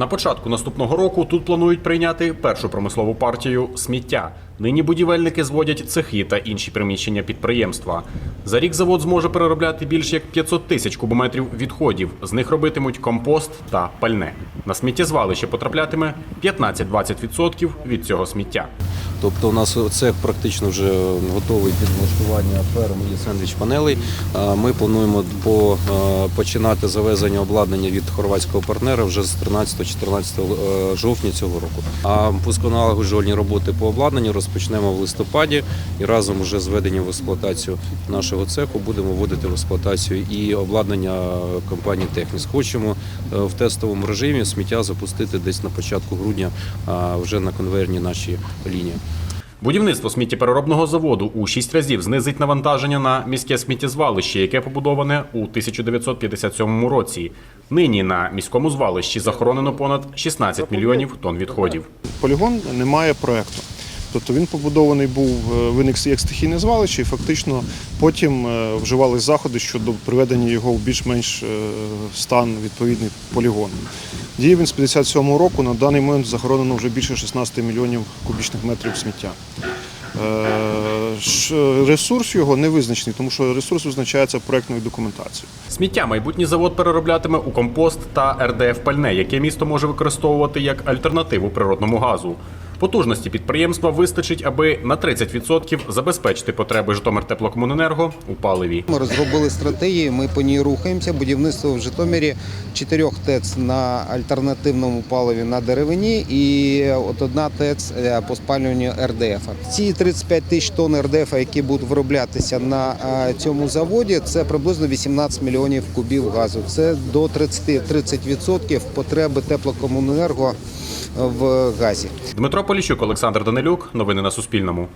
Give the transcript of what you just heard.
На початку наступного року тут планують прийняти першу промислову партію сміття. Нині будівельники зводять цехи та інші приміщення підприємства. За рік завод зможе переробляти більш як 500 тисяч кубометрів відходів. З них робитимуть компост та пальне. На сміттєзвалище потраплятиме 15-20% від цього сміття. Тобто у нас цех практично вже готовий під влаштування ферм і сендвіч панелей. Ми плануємо починати завезення обладнання від хорватського партнера вже з 13-14 е, жовтня цього року. А пусконалагоджувальні роботи по обладнанню розпочнемо в листопаді і разом вже з введенням в експлуатацію нашого цеху будемо вводити в експлуатацію і обладнання компанії Техніс. Хочемо е, в тестовому режимі сміття запустити десь на початку грудня а, вже на конвейерній нашій лінії. Будівництво сміттєпереробного заводу у шість разів знизить навантаження на міське сміттєзвалище, яке побудоване у 1957 році. Нині на міському звалищі захоронено понад 16 мільйонів тонн відходів. Полігон не має проекту. Тобто він побудований був, е, виник як стихійне звалище, і фактично потім е, вживались заходи щодо приведення його в більш-менш е, стан відповідний полігону. Діє він з 57-го року. На даний момент захоронено вже більше 16 мільйонів кубічних метрів сміття. Ресурс його не визначений, тому що ресурс визначається проектною документацією. Сміття майбутній завод перероблятиме у компост та РДФ пальне, яке місто може використовувати як альтернативу природному газу. Потужності підприємства вистачить, аби на 30% забезпечити потреби Житомир теплокомуненерго у паливі. Ми розробили стратегію, ми по ній рухаємося. Будівництво в Житомирі чотирьох ТЕЦ на альтернативному паливі на деревині і от одна ТЕЦ е, по спалюванню РДФ. Ці 35 тисяч тонн РДФ, які будуть вироблятися на е, цьому заводі, це приблизно 18 мільйонів кубів газу. Це до 30-30% потреби теплокомуненерго в газі. Дмитро Поліщук, Олександр Данилюк. Новини на Суспільному.